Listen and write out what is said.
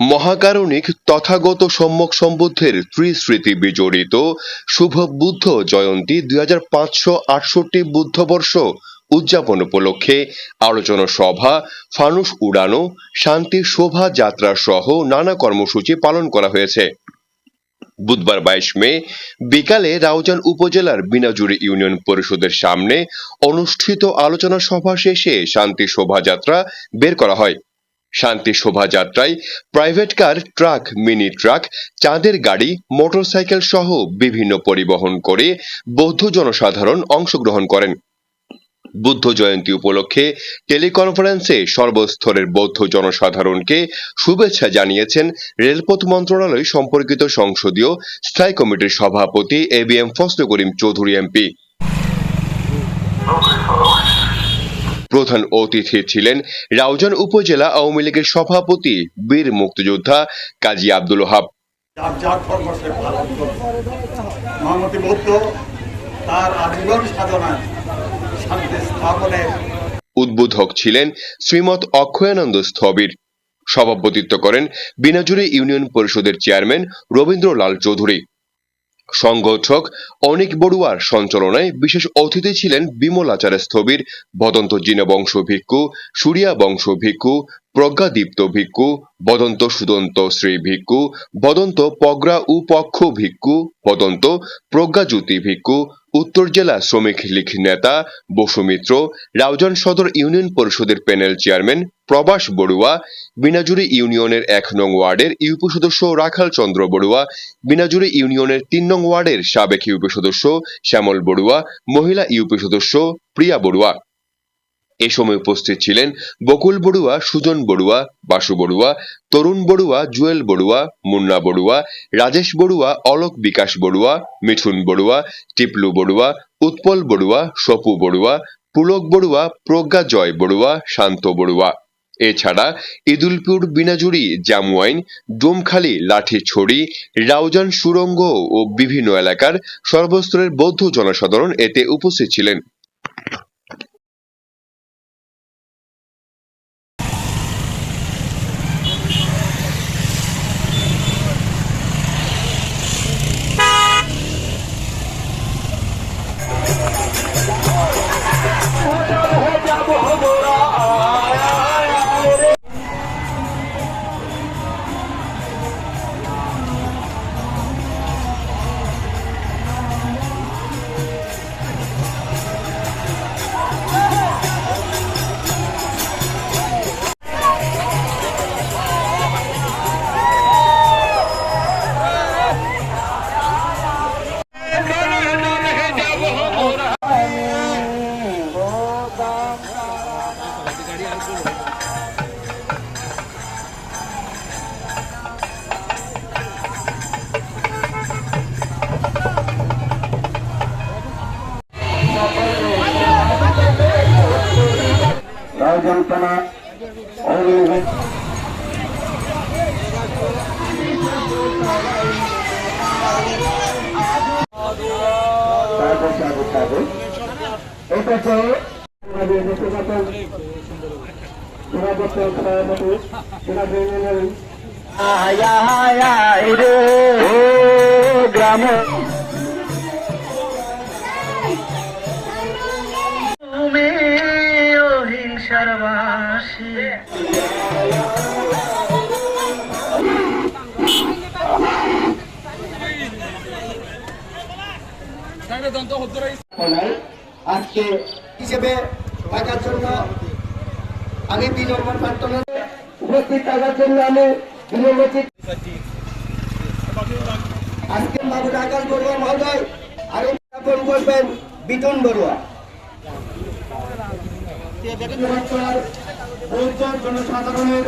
মহাকারণিক তথাগত সম্যক সম্বুদ্ধের ত্রিস্মৃতি বিজড়িত শুভ বুদ্ধ জয়ন্তী দুই হাজার পাঁচশো আটষট্টি বুদ্ধবর্ষ উদযাপন উপলক্ষে আলোচনা সভা ফানুস উড়ানো, শান্তি শোভাযাত্রা সহ নানা কর্মসূচি পালন করা হয়েছে। বুধবার বাইশ মে বিকালে রাউজান উপজেলার বিনাজুরি ইউনিয়ন পরিষদের সামনে অনুষ্ঠিত আলোচনা সভা শেষে শান্তি শোভাযাত্রা বের করা হয়। শান্তি শোভাযাত্রায় private car truck mini truck চাঁদের গাড়ি মোটরসাইকেল সহ বিভিন্ন পরিবহন করে বৌদ্ধ জনসাধারণ অংশগ্রহণ করেন। বুদ্ধ জয়ন্তী উপলক্ষে টেলিকনফারেন্সে সর্বস্তরের বৌদ্ধ জনসাধারণকে শুভেচ্ছা জানিয়েছেন রেলপথ মন্ত্রণালয় সম্পর্কিত সংসদীয় স্থায়ী কমিটির সভাপতি A B M Fazle Karim Chowdhury MP প্রধান অতিথি ছিলেন রাউজান উপজেলা আওয়ামী লীগের সভাপতি বীর মুক্তিযোদ্ধা কাজী আব্দুল তার আজীবন সাধনায় শান্তি স্থাপনের উদ্বোধক ছিলেন শ্রীমৎ অক্ষয়ানন্দ স্থবির। সভাপতিত্ব করেন বিনাজুরি ইউনিয়ন পরিষদের চেয়ারম্যান রবীন্দ্রলাল চৌধুরী। সংগঠক অনিক বড়ুয়ার সঞ্চালনায় বিশেষ অতিথি ছিলেন বিমলাচার্য স্থবির বদন্ত জিনা বংশ ভিক্ষু, সুরিয়া বংশ ভিক্ষু, প্রজ্ঞাদীপ্ত ভিক্ষু, বদন্ত সুদন্ত শ্রী ভিক্ষু, বদন্ত পগ্রা উপক্ষ ভিক্ষু, বদন্ত প্রজ্ঞাজ্যোতি ভিক্ষু, উত্তর জেলা শ্রমিক লীগ নেতা বসুমিত্র রাউজান সদর ইউনিয়ন পরিষদের প্যানেল চেয়ারম্যান প্রবাস বড়ুয়া বিনাজুরি ইউনিয়নের এক নং ওয়ার্ডের ইউপি সদস্য রাখাল চন্দ্র বড়ুয়া বিনাজুরি ইউনিয়নের তিন নং ওয়ার্ডের সাবেক ইউপি সদস্য শ্যামল বড়ুয়া, মহিলা ইউপি সদস্য প্রিয়া বড়ুয়া। এ সময় উপস্থিত ছিলেন বকুল বড়ুয়া, সুজন বড়ুয়া, বাসু বড়ুয়া, তরুণ বড়ুয়া, জুয়েল বড়ুয়া, মুন্না বড়ুয়া, রাজেশ বড়ুয়া, অলোক বিকাশ বড়ুয়া, মিঠুন বড়ুয়া, টিপলু বড়ুয়া, উৎপল বড়ুয়া, সপু বড়ুয়া, পুলক বড়ুয়া, প্রজ্ঞা জয় বড়ুয়া, শান্ত বড়ুয়া। এছাড়া ইদুলপুর বিনাজুরি জামুয়াইন ডোমখালী, লাঠিছড়ি, রাউজান সুরঙ্গ ও বিভিন্ন এলাকার সর্বস্তরের বৌদ্ধ জনসাধারণ এতে উপস্থিত ছিলেন। সাগর সাগর এটা তো আমাদের ব্যক্তিগত সভাপতি ইউনিয়নের আয়া আয়া রে। ও বাসী আজকে হিসেবে থাকার জন্য আমি বিনম্র প্রার্থনা উপস্থিত থাকার জন্য আমি বিনম্র আজকে মাহবুব আকাশ বড়ুয়া মহোদয় আরও স্থাপন করবেন বিটন বড়ুয়া। জনসাধারণের